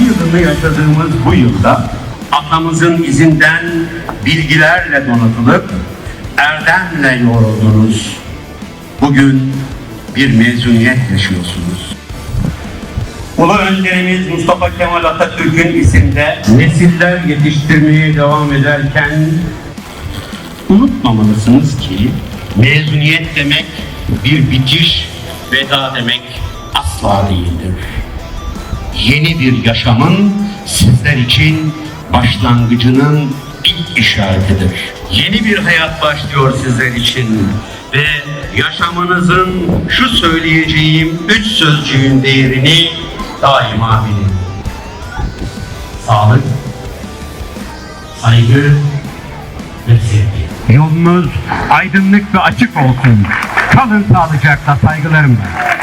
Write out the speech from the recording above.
yılını yaşadığımız bu yılda atamızın izinden bilgilerle donatılıp erdemle yoruldunuz. Bugün bir mezuniyet yaşıyorsunuz. Ulu önderimiz Mustafa Kemal Atatürk'ün isminde nesiller yetiştirmeye devam ederken unutmamalısınız ki mezuniyet demek bir bitiş, veda demek asla değildir. Yeni bir yaşamın sizler için başlangıcının ilk işaretidir. Yeni bir hayat başlıyor sizler için ve yaşamınızın şu söyleyeceğim üç sözcüğün değerini daima bilin. Sağlık, saygı ve sevgi. Yolunuz aydınlık ve açık olsun. Kalın sağlıcakla saygılarımla.